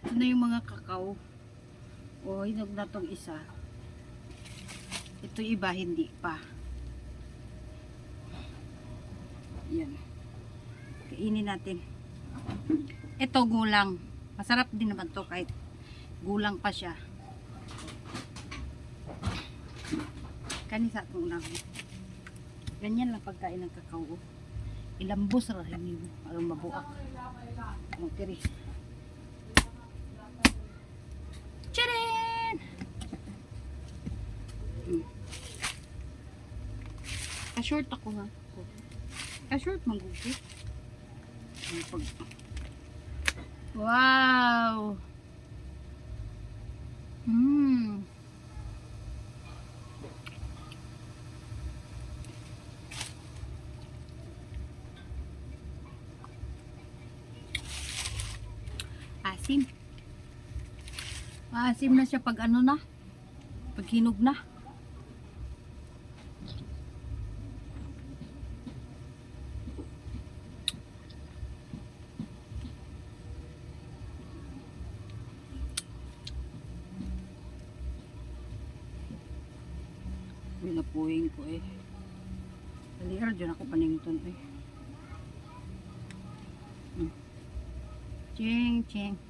Ito na yung mga kakao. O, hinog na tong isa. Ito iba, hindi pa. Yan. Kainin natin. Ito gulang. Masarap din naman to kahit gulang pa siya. Kanisa itong lang. Ganyan lang pagkain ng kakao. Ilambos rin yun. Alam mabuak. Ang tiri. Tcharin! Hmm. Ka-short ako ha. Ka-short manggugit. Wow! Mmm. Asim. Asim na siya pag ano na. Pag hinog na. Binapuhin ko eh. Aliar dyan ako panington eh. Hmm. Ching, ching.